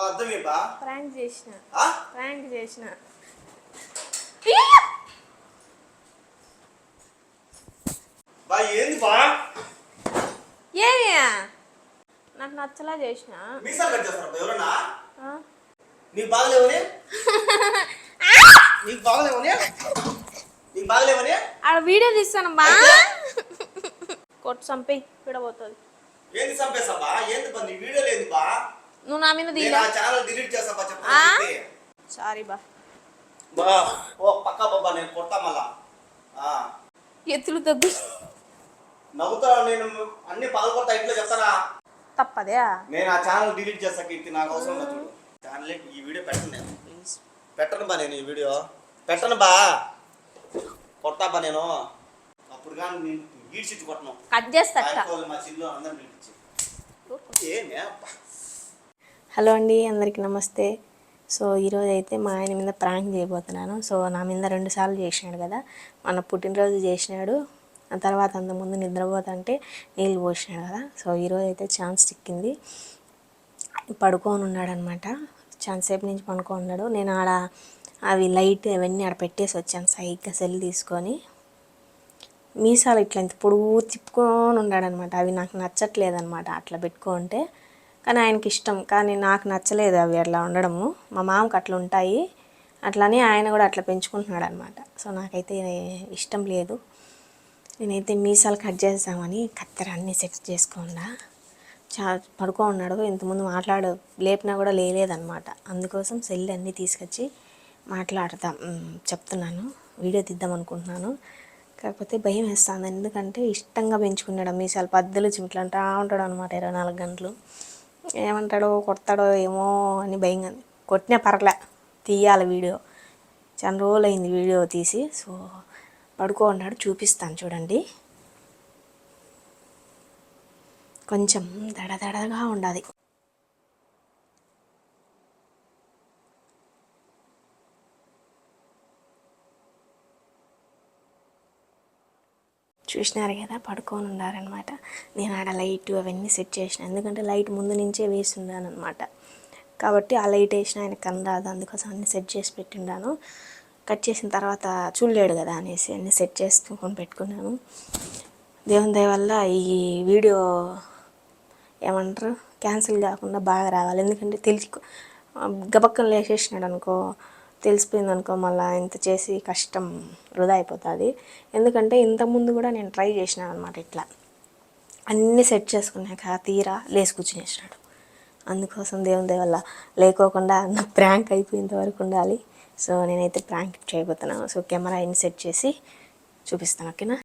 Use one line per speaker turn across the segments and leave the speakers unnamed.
అర్థం
ప్రాంక్ చేసిన.
ఆ?
ప్రాంక్ చేసిన.
బా ఏంది బా?
ఏమి? నాకు నచ్చలా చేసిన.
మీసాలు కట్ చేస్తారు ఎవరన్నా?
ఆ?
నీకు బాగలేవని నీకు బాగలేవని నీకు బాగలేవని
ఆడ వీడియో తీస్తాను బా. కొట్టు చంపి విడబోతుంది.
ఏంది చంపేసా బా? ఏంది బా నీ వీడియో లేదు బా?
నువ్వు నా మీద
ఛానల్ డిలీట్ చేస్తా
సారీ బా.
బా ఓ పక్కా బాబా నేను కొడతా మళ్ళా. ఆ,
ఎత్తులు తగ్గు.
నవ్వుతా నేను అన్ని పగలకొడతా ఇంట్లో చెప్తారా
తప్పదే.
నేను ఆ ఛానల్ డిలీట్ చేస్తా కీర్తి నాకు అవసరం లేదు చూడు. ఛానల్ ఈ వీడియో పెట్టను నేను. పెట్టను బా నేను ఈ వీడియో. పెట్టను బా. కొడతా బా నేను. అప్పుడు కానీ నేను ఈడ్చిట్టు కొట్టను.
కట్ చేస్తా
మా చిల్లు అందరం పిలిపించి. ఏమే.
హలో అండి అందరికీ నమస్తే. సో ఈరోజు అయితే మా ఆయన మీద ప్రాంక్ చేయబోతున్నాను. సో నా మీద రెండు సార్లు చేసినాడు కదా. మన పుట్టినరోజు చేసినాడు. ఆ తర్వాత అంతకుముందు నిద్రపోతుంటే నీళ్ళు పోసినాడు కదా. సో ఈరోజు అయితే ఛాన్స్ చిక్కింది. పడుకొని ఉన్నాడు అనమాట ఛాన్స్ సేపు నుంచి పడుకొని ఉన్నాడు నేను ఆడ అవి లైట్ అవన్నీ ఆడ పెట్టేసి వచ్చాను. సైగ్గా సెల్ తీసుకొని. మీసాలు ఇట్లా ఇంత పొడుగు తిప్పుకొని ఉన్నాడనమాట. అవి నాకు నచ్చట్లేదన్నమాట అట్లా పెట్టుకుంటే కానీ ఆయనకి ఇష్టం. కానీ నాకు నచ్చలేదు అవి అట్లా ఉండడము. మా మామకి అట్లా ఉంటాయి. అట్లానే ఆయన కూడా అట్లా పెంచుకుంటున్నాడు అనమాట సో నాకైతే ఇష్టం లేదు. నేనైతే మీసాలు కట్ చేద్దామని కత్తెర అన్నీ సెట్ చేసుకోకుండా చా పడుకో ఉన్నాడు ఇంతకుముందు మాట్లాడు లేపినా కూడా లేలేదనమాట అందుకోసం సెల్ అన్నీ తీసుకొచ్చి మాట్లాడతాం చెప్తున్నాను. వీడియో తీద్దాం అనుకుంటున్నాను. కాకపోతే భయం వేస్తుంది. ఎందుకంటే ఇష్టంగా పెంచుకున్నాడు మీసాలు. పద్దెలు చిమిట్లు అంటా ఉంటాడు అనమాట ఇరవై నాలుగు గంటలు. ఏమంటాడో కొడతాడో ఏమో అని భయంగా ఉంది. కొట్టినా పర్లే తీయాలి వీడియో. చాలా రోజులు అయింది వీడియో తీసి. సో పడుకో ఉన్నాడు చూపిస్తాను చూడండి. కొంచెం దడదడగా ఉండాలి. చూసినారు కదా పడుకొని ఉన్నారనమాట నేను ఆడ లైట్ అవన్నీ సెట్ చేసిన. ఎందుకంటే లైట్ ముందు నుంచే వేసి అనమాట కాబట్టి ఆ లైట్ వేసిన ఆయన కనరాదు అందుకోసం అన్ని సెట్ చేసి పెట్టిండాను. కట్ చేసిన తర్వాత చూడలేడు కదా అనేసి అన్ని సెట్ చేసుకొని పెట్టుకున్నాను. దేవుని దయ వల్ల ఈ వీడియో ఏమంటారు? క్యాన్సిల్ కాకుండా బాగా రావాలి. ఎందుకంటే తెలిసి గబక్కన లేచేసినాడు అనుకో తెలిసిపోయింది అనుకో మళ్ళీ ఇంత చేసి కష్టం వృధా అయిపోతుంది. ఎందుకంటే ఇంతకుముందు కూడా నేను ట్రై చేసినాను అనమాట ఇట్లా. అన్నీ సెట్ చేసుకున్నాక తీరా లేచి కూర్చునేసినాడు. అందుకోసం దేవుని దయ వల్ల లేకోకుండా నా ప్రాంక్ అయిపోయేంత వరకు ఉండాలి. సో నేనైతే ప్రాంక్ చేయబోతున్నాను సో కెమెరా ఇన్ సెట్ చేసి చూపిస్తాను ఓకేనా?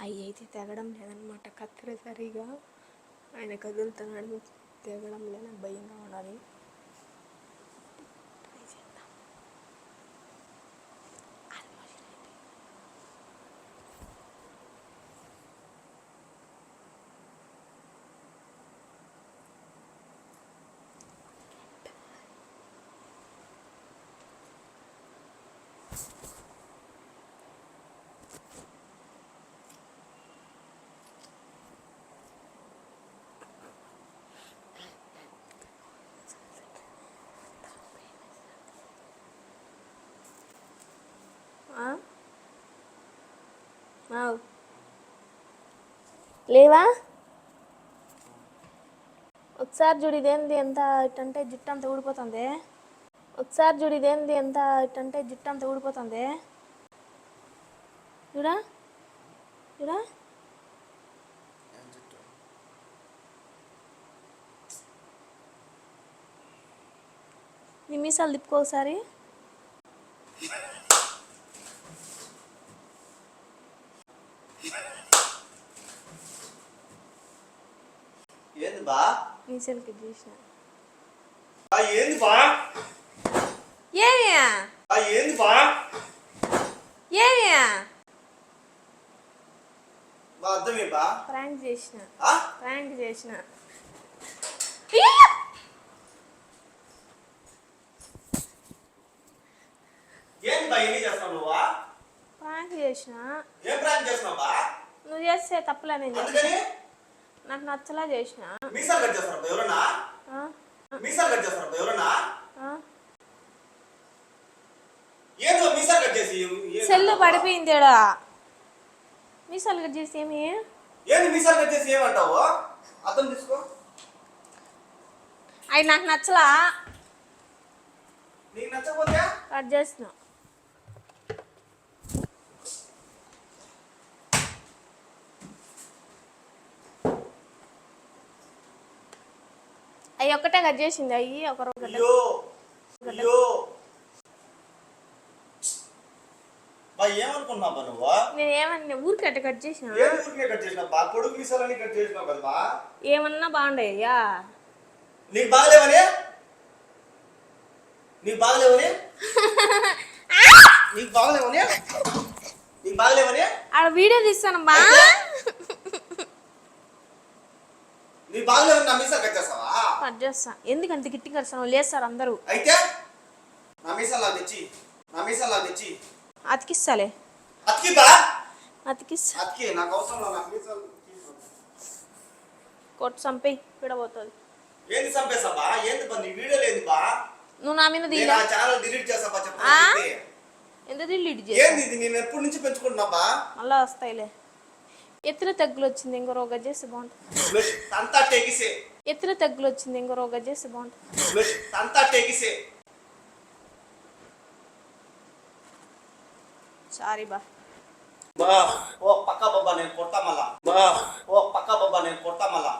అవి అయితే తెగడం లేదనమాట కత్తెర సరిగా ఆయన కదులుతున్నాడు. తెగడం లేదని భయంగా ఉన్నది. లేవా? ఒకసారి చూడు ఇదేంది ఎంత ఇట్టంటే జుట్టు అంత ఊడిపోతుంది. ఒకసారి చూడు ఇదేంది ఎంత ఇట్టంటే జుట్టు అంత ఊడిపోతుంది. చూడా? చూడా? నీ మీసాలు తిప్పుకో ఒకసారి
ఏంది బా
మీసాలు కట్ చేసిన
ఏంది బా?
ఏమి
ఆ, ఏంది బా?
ఏమి
బా అర్థమే బా.
ప్రాంక్ చేసిన.
ఆ?
ప్రాంక్ చేసిన.
ఏంది బా ఎన్ని చేస్తున్నావు నువ్వా
ప్రాంక్ చేసిన.
ఏం ప్రాంక్ చేస్తున్నావు బా?
నువ్వు చేస్తే తప్పులే నేను చేసిన.
అందుకని?
నాకు నచ్చలా చేసిన.
మీసాలు కట్ చేస్తున్నారు ఎవరన్నా?
ఆ?
మీసాలు కట్ చేస్తున్నారు ఎవరన్నా?
ఆ?
ఏందో మీసాలు కట్ చేసి ఏ-
సెల్లు పడిపోయింది. మీసాలు కట్ చేసి ఏమి?
ఏంది మీసాలు కట్ చేసి ఏమంటావు? అర్థం తీసుకో
అవి నాకు నచ్చలా?
నీకు నచ్చకపోతే?
కట్ చేసిన అవి ఒక్కటే కట్ చేసింది అవి
అయ్యో బా ఏమనుకున్నావు బా నువ్వు?
నేను ఏమన్నా ఊరికి అట్ట కట్ చేసిన?
ఏం ఊరికే కట్ చేసినావు? బా పొడుగు మీసాలని కట్ చేసినావు కదా బా.
ఏమన్నా బాగుండయ్యా?
నీకు బాగలేవని? నీకు బాగలేవని? నీకు బాగలేవని? నీకు బాగలేవని?
ఆడ వీడియో తీస్తాను బా.
నీకు బాగలేవని నా మీసాలు కట్ చేస్తావా?
కట్ చేస్తా. ఎందుకు అంత గిట్టి కడతాను లేస్తారు అందరూ.
అయితే నా మీసాలు నాకు తెచ్చి నా మీసాలు నాకు తెచ్చి.
అతికిస్తాలే.
అతికి బా
అతికిస్తా.
అతికి నాకు అవసరం లేదు, నాకు మీసాలు
కొట్టు చంపేయి విడబోతుంది.
ఏంది చంపేసా బా ఏంది బా నీ వీడియో లేదు బా?
నువ్వు నా మీద
నేను
దిగా
ఆ ఛానల్ డిలీట్ చేస్తా బా
ఆ?
ఏంది
చేసి
ఇది? నేను ఎప్పటి నుంచి పెంచుకుంటున్నా బా?
మళ్ళా వస్తాయిలే. ఎత్తున తగ్గులు వచ్చింది ఇంకో రోగ చేస్తే బాగుంటుంది.
అంతా
ఎత్తున తగ్గులు వచ్చింది ఇంకో రోగ చేస్తే బాగుంటుంది.
అంతా టెగిసే
సారీ బా.
బా ఓ పక్క బాబా నేను కొడతా మళ్ళా. బా ఓ పక్క బాబా నేను కొడతా మళ్ళా.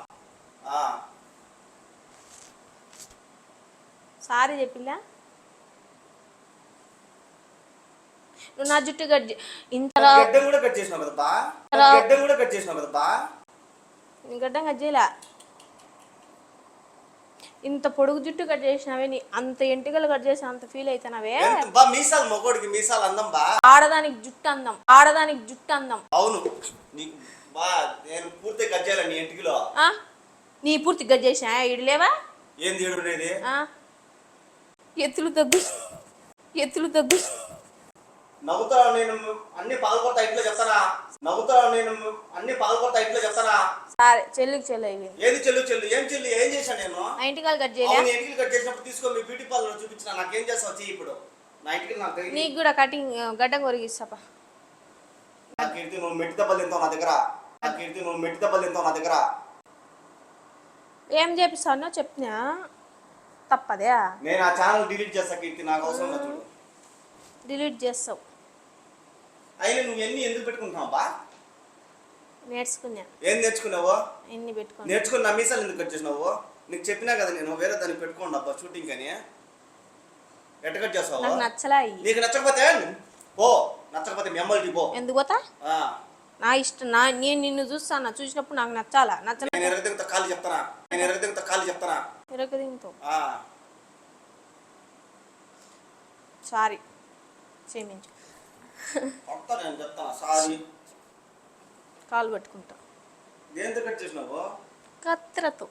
ఆ,
సారీ చెప్పిలా నువ్వు నా జుట్టు గడ్డం
కూడా కట్ చేసినావు కదా బా
హలో.
గడ్డం కూడా కట్ చేసినావు కదా బా
నీ గడ్డం కట్ చేయలే. ఇంత పొడుగు జుట్టు కట్ చేసినావే నీ అంత ఎంటికలు కట్ చేసిన అంత ఫీల్ అవుతున్నావే
బా మీసాలు మొగోడికి మీసాలు అందం బా.
ఆడదానికి జుట్టు అందం ఆడదానికి జుట్టు అందం.
అవును. బా నేను పూర్తిగా కట్ చేయాలి నీ?
నీ పూర్తి గట్ చేసిన? ఇడు లేవా?
ఏంది?
ఎత్తులు తగ్గు ఎత్తులు తగ్గు.
నవ్వుతా నేను అన్ని పగలకొడతా ఇంట్లో చెప్తానా? నవ్వుతా నేను అన్ని పగలకొడతా ఇంట్లో చెప్తానా?
సరే చెల్లికి చెల్లి
ఏది చెల్లు చెల్లు? ఏం చెల్లు? ఏం చేశాను నేను?
ఆ కట్ చేయలే.
అవును ఇంటికి కట్ చేసినప్పుడు తీసుకో మీ బ్యూటీ పార్లర్ చూపించిన. నాకేం చేస్తావు? చెయ్యి ఇప్పుడు. నా ఇంటికి నాకు.
నీకు కూడా కటింగ్ గడ్డం కొరిగిస్తాపా.
నా కీర్తి నువ్వు మెట్టి దెబ్బలు తింటావు నా దగ్గర. నా కీర్తి నువ్వు మెట్టి దెబ్బలు తింటావు నా దగ్గర.
ఏం చేపిస్తానో చెప్తున్నా. తప్పదే.
నేను ఆ ఛానల్ డిలీట్ చేస్తా కీర్తి నాకు అవసరం లేదు.
డిలీట్ చేస్తావు.
అయినా నువ్వు ఎన్ని ఎందుకు పెట్టుకుంటున్నావు బా
నేర్చుకున్నా.
ఏం నేర్చుకున్నావు?
ఎన్ని పెట్టుకున్నా.
నేర్చుకుని నా మీసాలు ఎందుకు కట్ చేసినావు? నీకు చెప్పినా కదా నేను వేరే దానికి పెట్టుకోండి అబ్బా షూటింగ్ అని. ఎట్ట కట్ చేస్తావు?
నాకు నచ్చలా
నీకు నచ్చకపోతే పో. నచ్చకపోతే మీ అమ్మలకి పో.
ఎందుకు పోతా? నా ఇష్టం నా నేను నిన్ను చూస్తాను? చూసినప్పుడు నాకు నచ్చాలా? నచ్చ
నేను ఎరగదిగుతా కాలు చెప్తానా? నేను ఎరగదిగుతా కాలు చెప్తానా?
ఇరగదింతో
ఆ,
సారీ క్షమించు.
కొడతా నేను చెప్తానా సారీ.
కాలు పట్టుకుంటా.
దేంతో కట్ చేసినావు?
కత్తెరతో.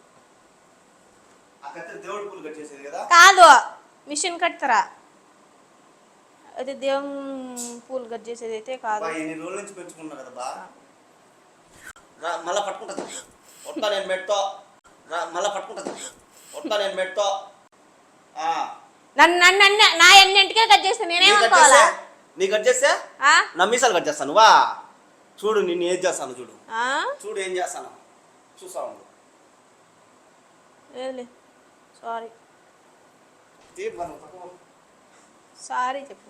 ఆ కత్తి దేవుడి పూలు కట్ చేసేది కదా?
కాదు మిషన్ కట్టరా అయితే దేవుని పూలు కట్ చేసేది అయితే కాదు.
బా ఎన్ని రోజుల నుంచి పెంచుకున్నా కదా బా? రా మళ్ళా నేను రా మళ్ళా నేను ఆ,
నన్ను నన్ను అన్న నా ఎన్నింటికే కట్ చేస్తే
నీ కట్
నేనేమనుకోవాలా
నీ కట్ చేస్తే? నా మీసాలు కట్ చేస్తాను. వా. చూడు నిన్ను ఏం చేస్తాను చూడు.
ఆ?
చూడు ఏం చేస్తాను. చూస్తా ఉండు.
సారీ. సారీ చెప్పు.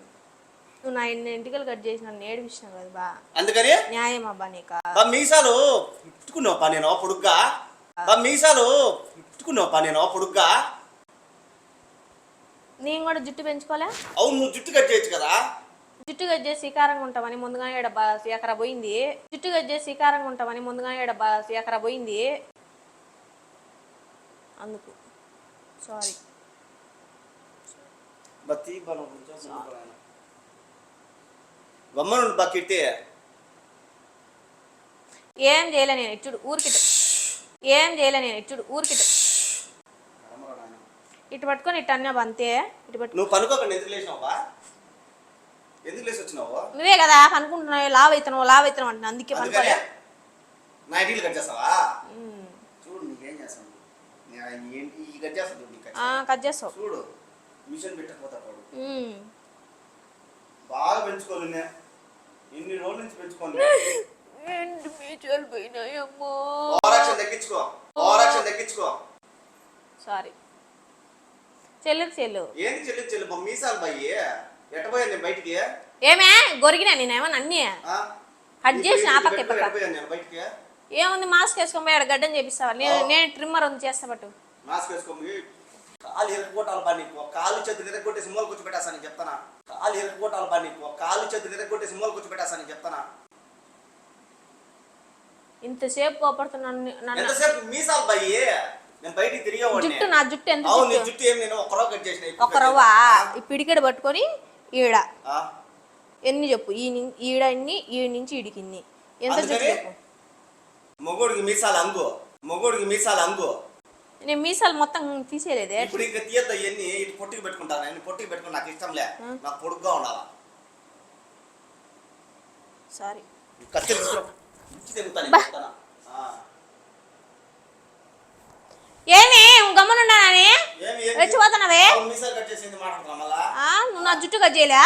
నువ్వు నా ఎన్ని ఎంటికలు కట్ చేసి నన్ను ఏడిపించినావు కదా బా.
అందుకని?
న్యాయం అబ్బా నీక.
బా మీసాలు ఇట్టుకున్నావు పా నేను పొడుగ్గా. బా మీసాలు ఇట్టుకున్నావు పా నేను పొడుగ్గా.
నేను కూడా జుట్టు పెంచుకోలే
అవును నువ్వు జుట్టు కట్ చేయొచ్చు కదా.
కట్ చేసి శికారంగా ఉంటామని ముందుగానే ఈడ ఎకరా పోయింది. కట్ చేసి శికారంగా ఉంటామని ముందుగానే ఈడ ఎకరా పోయింది. అందుకు. సారీ ఏం చేయలే నేను ఇచ్చుడు ఊరికిట. ఏం చేయలే నేను ఇచ్చుడు ఊరికిట. ఇటు పట్టుకొని ఇటు అన్నా అంతే. ఇటు పట్టు
నువ్వు పనుకోకుండా ఎందుకు లేచినావు ఎందుకు లేచి వచ్చినావు?
నువ్వే కదా అనుకుంటున్నావు లావ్ అవుతున్నావు లావ్ అవుతున్నావు అంటున్నా అందుకే పనుకోలే.
కట్ చేస్తావా. చూడు నీకేం చేస్తాను నేను ఏంటి ఈ కట్ చేస్తాను చూడు నీకు
ఆ, కట్ చేస్తావు.
చూడు మిషన్ పెట్టకపోతా వాడు
ఉమ్.
బాగా పెంచుకోవాలి నే. ఇన్ని రోజుల నుంచి పెంచుకోండి
ఏంటి మీచోలు పోయినాయమ్మో
ఓవరాక్షన్ తగ్గించుకో. ఓవరాక్షన్ తగ్గించుకో.
సారీ. చెల్లుకు చెల్లు.
ఏంటి చెల్లి? మీసాలు బాయి ఎట్టపోయాను నేను బయటికి?
ఏమే? గొరిగినా నేనేమన్నా అన్నీ? కట్ ఆ పక్క ఈ పక్క.
ఎట్టపోయాను నేను బయటికి?
ఏముంది మాస్క్ వేసుకొని పోయి ఆడ గడ్డం చేపిస్తావా? నేను నేను ట్రిమ్మర్ ఉంది చేస్తా పట్టు.
మాస్క్ వేసుకోమి కాలు ఎరగొట్టాలి బా నీకు కాలు చేతులు ఎరగొట్టేసి మూల చెప్తానా? కాలు ఎరగొట్టాలి బా నీకు కాలు చేతులు ఎరగొట్టేసి మూల కూర్చో పెట్టేస్తాను చెప్తానా?
ఇంతసేపు కోపడుతున్నాను
ఎంతసేపు మీసాలు బాయి నేను బయటికి తిరిగేవాడిని.
జుట్టు నా జుట్టు ఎంత
అవును నీ
జుట్టు?
జుట్టు ఏం నేను ఒక రవ్వ కట్ చేసిన
ఒక రవ్వ. ఈ పిడికెడు పట్టుకొని ఈడ? ఎన్ని చెప్పు? ఈ నిం- ఈడ ఇన్ని ఈ నుంచి ఈడికి ఇన్ని ఎంత జుట్టు
అందుకని
చెప్పు.
మొగోడికి మీసాలు అంగు మొగోడికి మీసాలు అంగు
నేను మీసాలు మొత్తం తీసేయలేదే.
ఇప్పుడు ఇంకా తీయద్దు ఇవన్నీ. ఇటు పొట్టికి పెట్టుకుంటాను. నేను పొట్టికి పెట్టుకుని నాకు ఇష్టంలే నాకు పొడుగ్గా ఉండాలా?
సారీ.
కత్తి తిరుగుతాను
బా.
చెప్తానా?
ఏమి?
ఏమి?
రెచ్చిపోతున్నావే నువ్వు నా జుట్టు కట్ చేయలే?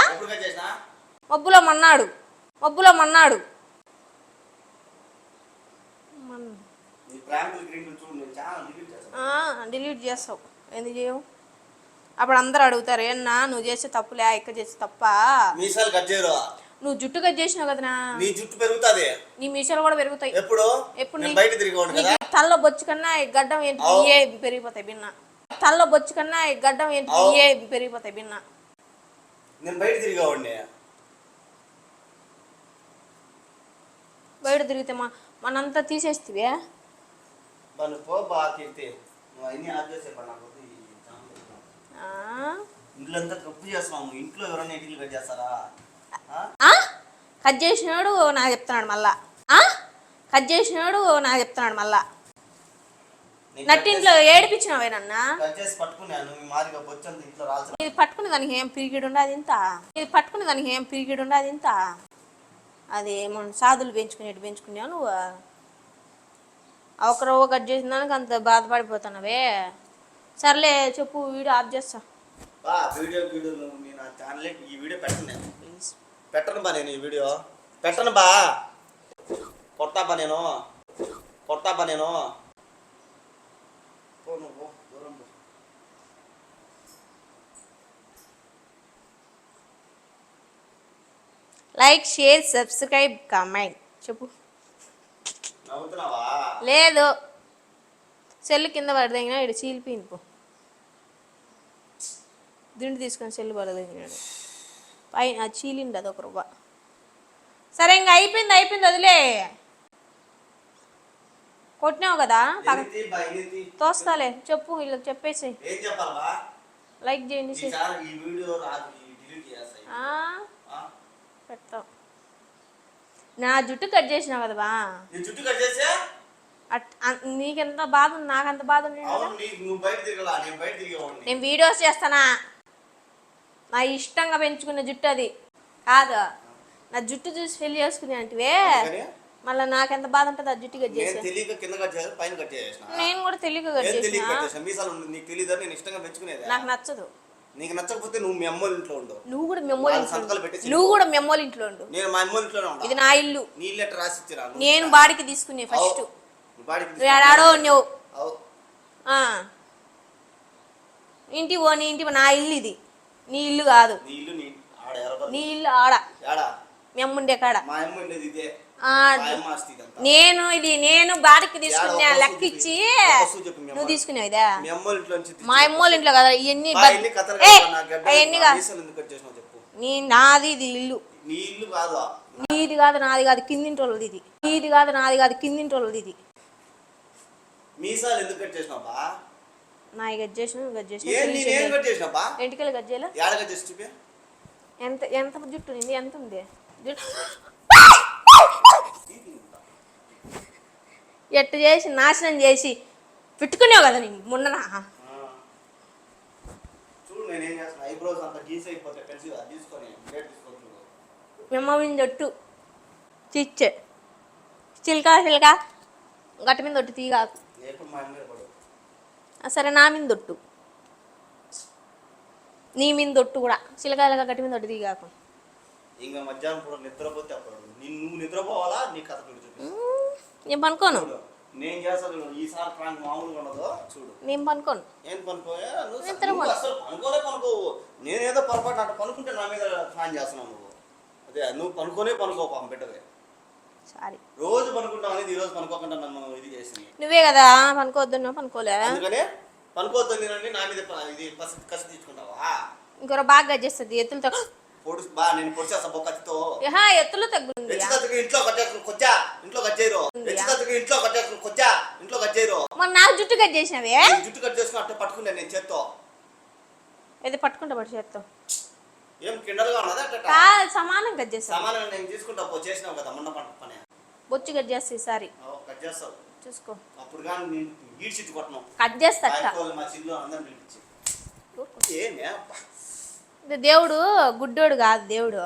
మబ్బులో మన్నాడు. మబ్బులో మన్నాడు.
డిలీట్
చేస్తావు. ఎందుకు చేయవు? అప్పుడు అందరు అడుగుతారు ఏన్నా నువ్వు చేసే తప్పులే ఇక్క చేసే తప్ప?
మీసాలు కట్ చేయరు?
నువ్వు జుట్టు కట్ చేసినావు కదనా?
నీ జుట్టు పెరుగుతుంది.
నీ మీసాలు కూడా పెరుగుతాయి.
ఎప్పుడు?
ఎప్పుడు
నేను బయట కదా.
నీకు తల్లో బొచ్చు కన్నా ఈ గడ్డం ఏంటి. ఏ పెరిగిపోతాయి బిన్న. తల్లో బొచ్చు కన్నా ఈ గడ్డం ఏంటి. ఏ పెరిగిపోతాయి బిన్న.
నేను బయట తిరిగేవాడిని
బయట తిరిగితే మా మనంతా తీసేస్తివే?
వాళ్ళు పో బా కీర్తి నువ్వు అన్ని ఆఫ్ చేసే పని నాకు. వద్దు, ఈ ఛానల్.
ఆ?
ఇంట్లో అంతా ఎవరైనా ఇటీలు కట్ చేస్తారా?
కట్ చేసినాడు నాకు చెప్తున్నాడు మళ్ళా? కట్ చేసినాడు నాకు చెప్తున్నాడు మళ్ళా. నట్టింట్లో ఏడిపించినావే నన్న? ఇది పట్టుకునే దానికి ఏం పిరిగిడు ఉండదు ఇంత ఇది పట్టుకునే దానికి ఏం పిరిగిడు ఉండదు ఇంత అది మన సాధులు పెంచుకునేటి పెంచుకున్నావు నువ్వు. ఒక రవ్వ కట్ చేసిన దానికి అంత బాధపడిపోతున్నావే. సర్లే చెప్పు వీడియో ఆఫ్ చేస్తా.
వీడియో ఛానల్ ఈ వీడియో పెట్టను బా నేను ఈ వీడియో. పెట్టను బా. కొడతా బా నేను. కొడతా బా నేను.
Like share subscribe comment. చెప్పు. లేదు. సెల్ కింద పడదగినా ఇటు చీలిపోయింది పో. దిండు తీసుకొని సెల్ పడదగినాడు. పైన ఆ చీలిండి అది ఒక రూప సరే ఇంకా అయిపోయింది అయిపోయింది వదిలే. కొట్టినావు కదా. తోస్తాలే చెప్పు వీళ్ళకి చెప్పేసి. లైక్ చేయండి? పెడతావు నా జుట్టు కట్ చేసినావు కదా బా.
జుట్టు కట్ చేసే?
నీకెంత బాధ ఉంది నాకంత బాధ ఉంది
నేను
వీడియోస్ చేస్తానా? నా ఇష్టంగా పెంచుకున్న జుట్టు అది. కాదు. నా జుట్టు చూసి పెళ్ళి చేసుకునే అంటే మళ్ళీ నాకెంత బాధ ఉంటుంది ఆ జుట్టు కట్
నేను
చేసి.
తెలియక కింద కట్ చేసి పైన కట్ చేసిన
నేను కూడా తెలియక కట్ చేసిన?
మీసాలు నీకు తెలియదు నేను ఇష్టంగా పెంచుకునేది?
నాకు నచ్చదు.
నీకు నచ్చకపోతే నువ్వు మీ అమ్మోళ్ళ ఇంట్లో ఉండు.
నువ్వు కూడా మెమ్మోల్
వాళ్ళ
ఇంట్లో నువ్వు కూడా మెమ్మోల్ ఇంట్లో ఉండు.
నేను మా అమ్మోళ్ళ ఇంట్లోనే
ఇది నా ఇల్లు.
నీ లెటర్ రాసి ఇచ్చిరా.
నేను బాడికి తీసుకునే ఫస్ట్
బాడీకి
నువ్వు. ఇంటి ఓ నీ ఇంటి నా ఇల్లు ఇది. నీ ఇల్లు కాదు.
నీ ఇల్లు నీ ఆడ ఎరగదు
నీ ఇల్లు ఆడ.
ఏడా
మెమ్ముండే కాడ.
మా అమ్మ ఉండేది ఇదే.
ఆ,
మా అమ్మ ఆస్తి ఇదంతా.
నేను ఇది నేను బాడికి తీసుకునే
ఏడ,
లెక్క ఇచ్చి
చెప్పు మీ
నువ్వు. తీసుకునేవు ఇదా?
మీ అమ్మోళ్ళ ఇంట్లో నుంచి
మా అమ్మోళ్ళ ఇంట్లో కదా ఇవన్నీ
బా, ఎన్ని కథలు కాదు, నా గడ్డ
అవన్నీ
నా
కాదు?
మీసాలు ఎందుకు కట్ చేసినావు చెప్పు.
నీ నాది ఇది ఇల్లు.
నీ ఇల్లు కాదు.
నీది కాదు నాది కాదు కిందింటి వాళ్ళది ఇది. నీది కాదు నాది కాదు కిందింటి వాళ్ళది ఇది.
మీసాలు ఎందుకు కట్ చేసినావు
నా గజ్ చేసిన
కట్ చేసినా
ఎంటికలు చేయలే?
కట్
ఎంత ఎంత జుట్టు ఉంది? ఎంత ఉంది? జుట్టు. ఎట్టు చేసి నాశనం చేసి పెట్టుకునేవు కదా నేను మొన్న
ఆ. చూడు నేను ఏం చేస్తున్నా ఐబ్రోస్ అంత గీస్ అయిపోతే పెన్సిల్ అది తీసుకొని ప్లేట్ తీసుకొని చూడు.
మిమ్మ మీద జట్టు చిచ్చే చిల్కా చిల్కా. గట్ట మీద దొట్టు తీగాకు
ఎప్పుడు మా అమ్మ మీద పడు
ఆ, సరే నా మీద దొట్టు. నీ మీద దొట్టు కూడా. చిలకాయలుగా గట్టి మీద దొట్టు తీగాకు
ఇంకా మధ్యాహ్నం పూట నిద్రపోతే అప్పుడు నువ్వు నిద్రపోవాలా? నీ కథ
నేను పనుకోను.
నేను చేస్తాను చూడు. ఈసారి ప్రాంక్ మామూలుగా ఉండదు. చూడు.
నేను పనుకోను.
ఏం పనుకోయా. అసలు పనుకోలే పనుకోవు. నేనేదో పొరపాటు అంటే పనుకుంటే నా మీద ప్లాన్ చేస్తున్నావు నువ్వు. అదే నువ్వు పనుకోనే పనుకో పాపం బిడ్డవే
సారీ.
రోజు పనుకుంటావు అనేది ఈ రోజు పనుకోకుండా నన్ను ఇది చేసింది.
నువ్వే కదా పనుకోవద్దు పనుకోలే
అందుకనే పనుకోవద్దు నేను నా మీద ప- ఇది కసి కసి తీసుకుంటావా
ఇంకొక బాగా గజ్జేస్తుంది ఎత్తులతో.
పొడి బా నేను పొడిచేస్తా బొక్కతితో
ఏహా ఎత్తులు తగ్గుంది.
ఇంట్లో కట్టేసుకుని కొచ్చా? ఇంట్లో కట్టేయరు. ఇంట్లో కట్టేసుకుని కొచ్చా? ఇంట్లో కట్టేయరు.
మొన్న నాకు జుట్టు కట్ చేసినవే?
జుట్టు కట్ చేసుకుని పట్టుకునే నేను చేత్తో.
అయితే పట్టుకుంటా పట్టు చేత్తో?
ఏం కిండలుగా ఉన్నదా అట్ట
కాదు సమానం కట్ చేస్తాను
సమానంగా నేను తీసుకుంటా పో చేసినావు కదా మొన్న పంట పని.
బొచ్చు కట్ చేస్తా ఈసారి.
కట్ చేస్తావు.
చూసుకో.
అప్పుడు కానీ నేను ఈడ్చిట్టు కొట్టను.
కట్ చేస్తా అట్ట
ఆయనకోళ్ళు మా చిల్లు అందరం పిలిపించి. ఏమే అబ్బా.
ఇది దేవుడు గుడ్డోడు కాదు దేవుడు.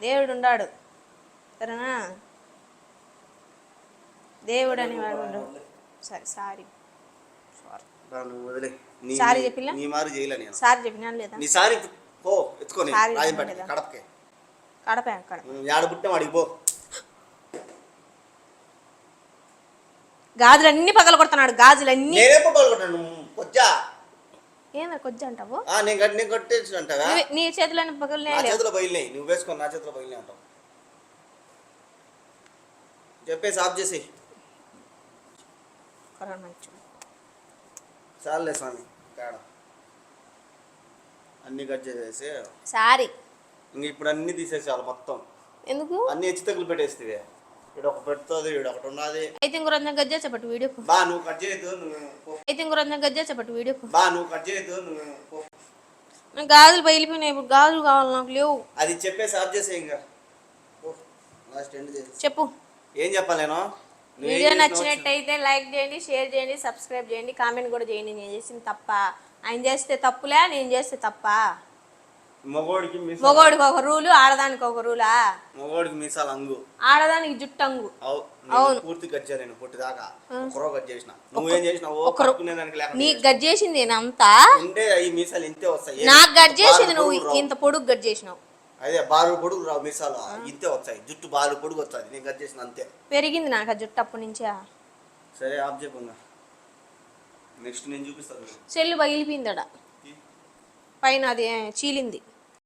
దేవుడు ఉన్నాడు సరేనా? దేవుడు అనేవాడు ఉండడు సరే సారీ. సారీ
బా, నువ్వు వదిలే. నీ
సారీ
నీ-
చెప్పిల్లా?
నీ మారు చేయలే నేను.
సారీ చెప్పినా లేదా?
పో ఎత్తుకొని
సారీ
రాజంపేట? కడపకి.
కడప
పుట్టాం అడిగి పో.
గాజులన్నీ పగల కొడుతున్నాడు గాజులన్నీ.
నేనే పట్టుకుంటాను కొచ్చా
ఏందా కొజ్జ అంటావు?
ఆ, నేను కట్టి నేను కట్టేసి అంటావా?
నువ్వే- నీ చేతిలోని పగలనే
నా
లేవు.
చేతిలో బయలునాయి నువ్వు వేసుకొని నా చేతిలో బయలునే అంటావు. చెప్పేసి ఆఫ్ చేసి.
కరోనా వచ్చి.
చాలులే స్వామి తేడా అన్ని కట్ చేసేసి.
సారీ.
ఇంక ఇప్పుడు అన్ని తీసేసాలి మొత్తం.
ఎందుకు?
అన్ని హెచ్చు తగ్గులు పెట్టేస్తే ఇక్కడ ఒక పెడుతుంది ఇక్కడ ఒకటి ఉన్నది.
అయితే ఇంకో రోజు గజ్జా చెప్పట్టు వీడియోకు
బా నువ్వు కట్ చేయొద్దు నువ్వు.
అయితే ఇంకో రోజు గజ్జా చెప్పట్టు వీడియోకు
బా నువ్వు కట్ చేయొద్దు నువ్వు.
నాకు గాజులు బయలిపోయినాయి ఇప్పుడు గాజులు కావాలి నాకు లేవు.
అది చెప్పేసి ఆఫ్ చేసే ఇంకా. లాస్ట్ ఎండ్ చేసి
చెప్పు.
ఏం చెప్పాలి నేను?
వీడియో నచ్చినట్టయితే లైక్ చేయండి షేర్ చేయండి సబ్స్క్రైబ్ చేయండి కామెంట్ కూడా చేయండి నేను చేసింది తప్ప. ఆయన చేస్తే తప్పులే నేను చేస్తే తప్ప?
మగోడికి
ఒక రూలు ఆడదానికి ఒక రూలా?
మగోడికి మీసాలు అంగు.
ఆడదానికి జుట్టంగు.
అవు
అవును.
నేను పూర్తి కట్ చేయలేను పొట్టి దాకా. ఒకరో కట్ చేసిన. నువ్వేం చేసినావు.
నీకు గడ్ చేసింది నేను అంతా?
ఉంటే ఈ మీసాలు ఇంతే వస్తాయి.
నాకు గడ్ చేసింది నువ్వు. ఇంత పొడుగు గడ్ చేసినావు.
అదే బారు పొడుగు రావు మీసాలు. ఇంతే వస్తాయి. జుట్టు బారు పొడుగు వస్తుంది. నేను కట్ చేసిన అంతే.
పెరిగింది నాకు ఆ జుట్టు అప్పటి నుంచే?
సరే ఆఫ్ చెప్పంగా నెక్స్ట్ నేను చూపిస్తాను
సెల్లు పగిలిపోయిందడ పైన అది చీలింది.